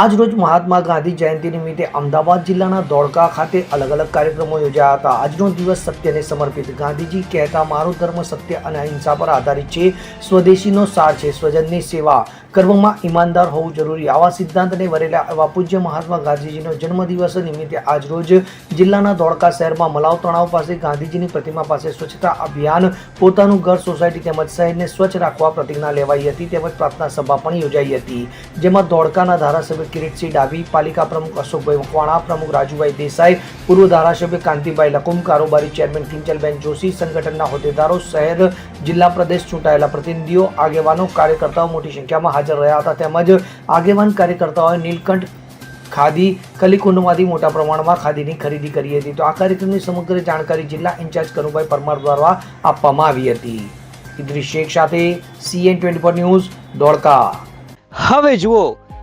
આજ રોજ મહાત્મા ગાંધી જયંતિ નિમિત્તે અમદાવાદ જિલ્લાના ધોળકા ખાતે અલગ અલગ કાર્યક્રમો યોજાયા હતા. આજનો દિવસ સત્યને સમર્પિત. ગાંધીજી કહેતા, મારો ધર્મ સત્ય અને અહિંસા પર આધારિત છે. સ્વદેશીનો સાર છે. સ્વજનની સેવા કરવામાં ઈમાનદાર હોવું જરૂરી. આવા સિદ્ધાંતને વરેલા એવા પૂજ્ય મહાત્મા ગાંધીજીનો જન્મદિવસ નિમિત્તે આજરોજ જિલ્લાના ધોળકા શહેરમાં મલાવ તણાવ પાસે ગાંધીજીની પ્રતિમા પાસે સ્વચ્છતા અભિયાન, પોતાનું ઘર સોસાયટી તેમજ શહેરને સ્વચ્છ રાખવા પ્રતિજ્ઞા લેવાઈ હતી. તેમજ પ્રાર્થના સભા પણ યોજાઈ હતી, જેમાં ધોળકાના ધારાસભ્ય કિરીટસિંહ ડાભી, પાલિકા પ્રમુખ અશોકભાઈ મકવાણા, પ્રમુખ રાજુભાઈ દેસાઈ, પૂર્વ ધારાસભ્ય કાંતિભાઈ લકુમ કારોબારી ચેરમેન કિંચલબેન જોશી, સંગઠનના હોદ્દેદારો શહેર જિલ્લા પ્રદેશ ચૂંટાયેલા પ્રતિનિધિઓ, આગેવાનો, કાર્યકર્તાઓ મોટી સંખ્યામાં હાજર રહ્યા હતા. તેમજ આગેવાન કાર્યકર્તાઓએ નીલકંઠ ખાદી, કલીકુંડમાંથી મોટા પ્રમાણમાં ખાદીની ખરીદી કરી હતી. તો આ કાર્યક્રમની સમગ્ર જાણકારી જિલ્લા ઇન્ચાર્જ કનુભાઈ પરમાર દ્વારા આપવામાં આવી હતી. ઇદ્રી શેખ સાથે સીએન ટ્વેન્ટી ન્યૂઝ ધોળકા હવે જુઓ